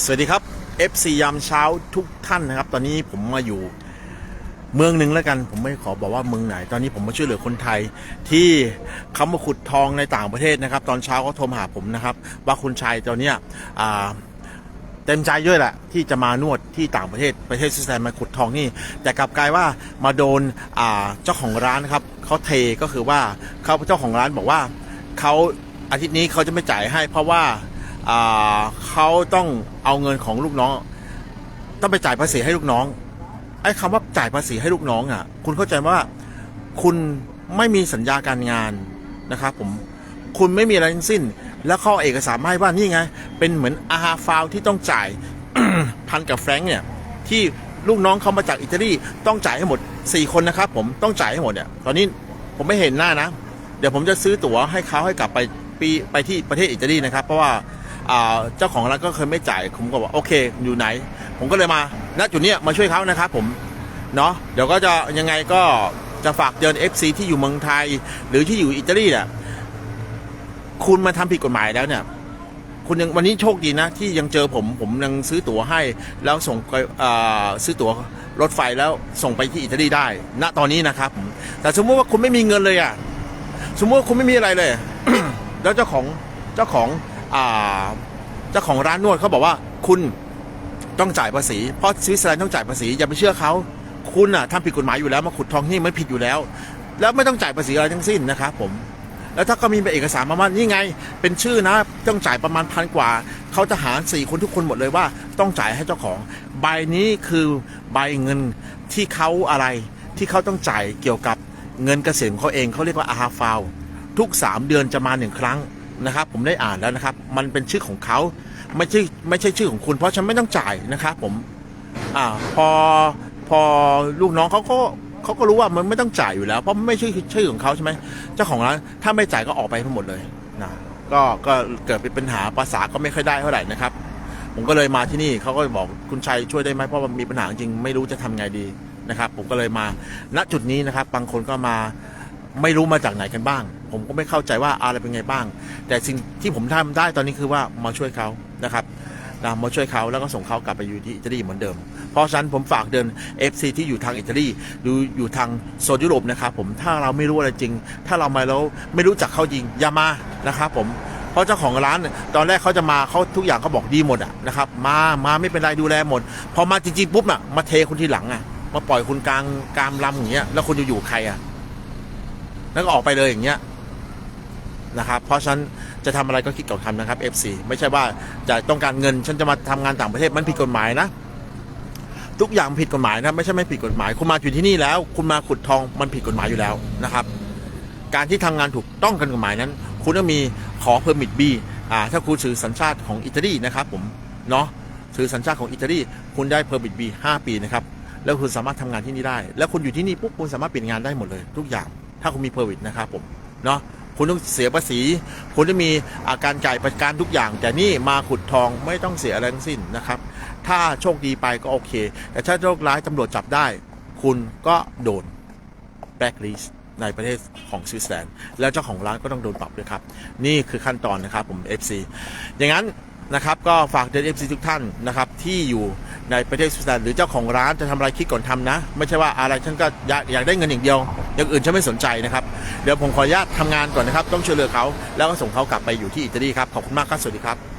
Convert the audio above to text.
สวัสดีครับ FC ยามเช้าทุกท่านนะครับ ตอนนี้ผมมาอยู่เมืองหนึ่งแล้วกัน ผมไม่ขอบอกว่าเมืองไหน ตอนนี้ผมมาช่วยเหลือคนไทยที่เขามาขุดทองในต่างประเทศนะครับ ตอนเช้าเขาโทรมาหาผมนะครับ ว่าคุณชายตอนเนี้ยเต็มใจด้วยแหละที่จะมานวดที่ต่างประเทศประเทศสวิตเซอร์แลนด์มาขุดทองนี่ แต่กลับกลายว่ามาโดนเจ้าของร้านครับเขาเทก็คือว่าเขาเจ้าของร้านบอกว่าเขาอาทิตย์นี้เขาจะไม่จ่ายให้เพราะว่า เขาต้องเอาเงินของลูกน้อง ต้องไปจ่ายภาษีให้ลูกน้องไอ้คำว่าจ่ายภาษีให้ลูกน้องอะ คุณเข้าใจว่าคุณไม่มีสัญญาการงานนะครับผมคุณไม่มีอะไรทั้งสิ้น แล้วข้าเอกสารมาให้ว่านี่ไง เป็นเหมือนอาฮาฟาวที่ต้องจ่ายพันกับแฟรงค์เนี่ยที่ลูกน้องเขามาจากอิตาลีต้องจ่ายให้หมด 4 คนนะครับผมต้องจ่ายให้หมดเนี่ยตอนนี้ผมไม่เห็นหน้านะ เดี๋ยวผมจะซื้อตั๋วให้เขาให้กลับไปปีไปที่ประเทศอิตาลีนะครับ เพราะว่า เจ้าของร้านก็เคยไม่จ่ายผมก็บอกโอเคอยู่ไหน ผมก็เลยมาณจุดนี้มาช่วยเขานะครับผมเนาะเดี๋ยวก็จะยังไงก็จะฝากเตือน FC ที่อยู่เมืองไทย หรือที่อยู่อิตาลีเนี่ยคุณมาทำผิดกฎหมายแล้วเนี่ยคุณยังวันนี้โชคดีนะ ที่ยังเจอผมผมยังซื้อตั๋วให้ แล้วส่งไปซื้อตั๋วรถไฟแล้วส่งไปที่อิตาลีได้ ณตอนนี้นะครับ แต่สมมติว่าคุณไม่มีเงินเลยอะ สมมติว่าคุณไม่มีอะไรเลย แล้วเจ้าของเจ้าของ เจ้าของร้านนวดเขาบอกว่าคุณต้องจ่ายภาษี เพราะสวิตเซอร์แลนด์ต้องจ่ายภาษีอย่าไปเชื่อเขาคุณอะทำผิดกฎหมายอยู่แล้วมาขุดทองที่มันผิดอยู่แล้ว แล้วไม่ต้องจ่ายภาษีอะไรทั้งสิ้นนะครับผมแล้วถ้าก็มีเอกสารมาว่านี่ไง เป็นชื่อนะ ต้องจ่ายประมาณพันกว่า เขาจะหารสี่คนทุกคนหมดเลยว่า ต้องจ่ายให้เจ้าของ ใบนี้คือใบเงินที่เขาอะไร ที่เขาต้องจ่ายเกี่ยวกับเงินเกษตรของเขาเองเขาเรียกว่าอาฮาฟาวทุก 3 เดือนจะมาหนึ่งครั้ง นะครับ ผมได้อ่านแล้วนะครับ มันเป็นชื่อของเขาไม่ใช่ไม่ใช่ชื่อของคุณ เพราะฉันไม่ต้องจ่ายนะครับผม อ่า พอพอลูกน้องเขาก็เขาก็รู้ว่ามันไม่ต้องจ่ายอยู่แล้ว เพราะไม่ใช่ชื่อของเขาใช่ไหมเจ้าของร้านถ้าไม่จ่ายก็ออกไปทั้งหมดเลยนะก็ก็เกิดเป็นปัญหาภาษาก็ไม่ค่อยได้เท่าไหร่นะครับ ผมก็เลยมาที่นี่เขาก็บอกคุณชัยช่วยได้ไหมเพราะมันมีปัญหาจริงไม่รู้จะทำไงดีนะครับ ผมก็เลยมาณจุดนี้นะครับ บางคนก็มาไม่รู้มาจากไหนกันบ้าง ผมก็ไม่เข้าใจว่าอะไรเป็นไงบ้าง แต่สิ่งที่ผมทำได้ตอนนี้คือว่ามาช่วยเขานะครับนะมาช่วยเขาแล้วก็ส่งเขากลับไปอยู่ที่อิตาลีเหมือนเดิม เพราะฉะนั้นผมฝากเดิน FC ที่อยู่ทางอิตาลีหรือยู่ทางโซนยุโรปนะครับผมถ้าเราไม่รู้อะไรจริง ถ้าเรามาแล้วไม่รู้จักเขาจริงอย่ามานะครับผมเพราะเจ้าของร้านตอนแรกเขาจะมาเขาทุกอย่างเขาบอกดีหมดอะนะครับมามาไม่เป็นไรดูแลหมด พอมาจริงๆปุ๊บอะมาเทคุณที่หลังอะมาปล่อยคุณกลางกลามลำอย่างเงี้ยแล้วคุณจะอยู่ใครอะแล้วก็ออกไปเลยอย่างเงี้ย นะครับ เพราะฉะนันจะทำอะไรก็คิดก่อนทำนะครับ FC ไม่ใช่ว่าจะต้องการเงินฉันจะมาทำงานต่างประเทศมันผิดกฎหมายนะ ทุกอย่างผิดกฎหมายนะไม่ใช่ไม่ผิดกฎหมาย คุณมาอยู่ที่นี่แล้ว คุณมาขุดทองมันผิดกฎหมายอยู่แล้วนะครับ การที่ทำงานถูกต้องกันกฎหมายนั้น คุณต้องมีขอเพอร์มิทบีอ่าถ้าคุณถือสัญชาติของอิตาลีนะครับผมเนาะถือสัญชาติของอิตาลีคุณได้เพอร์มิทบีห้าปีนะครับแล้วคุณสามารถทำงานที่นี่ได้ แล้วคุณอยู่ที่นี่ปุ๊บคุณสามารถเปลี่ยนงานได้หมดเลย ทุกอย่างถ้าคุณมีเพอร์มิทนะครับผมเนาะ คุณต้องเสียภาษี คุณจะมีอาการจ่ายประกันทุกอย่าง แต่นี่มาขุดทองไม่ต้องเสียอะไรทั้งสิ้นนะครับ ถ้าโชคดีไปก็โอเค แต่ถ้าโชคร้ายตำรวจจับได้ คุณก็โดนแบล็คลิสต์ในประเทศของสวิตเซอร์แลนด์แล้วเจ้าของร้านก็ต้องโดนปรับด้วยครับ นี่คือขั้นตอนนะครับผม FC อย่างนั้นนะครับก็ฝากเดิน FC ทุกท่านนะครับที่อยู่ในประเทศสวิตเซอร์แลนด์หรือเจ้าของร้านจะทำอะไรคิดก่อนทำนะ ไม่ใช่ว่าอะไรฉันก็อยากอยากได้เงินอย่างเดียว อย่างอื่นฉันไม่สนใจนะครับเดี๋ยวผมขออนุญาตทำงานก่อนนะครับ ต้องช่วยเหลือเขาแล้วก็ส่งเขากลับไปอยู่ที่อิตาลีครับขอบคุณมากครับสวัสดีครับ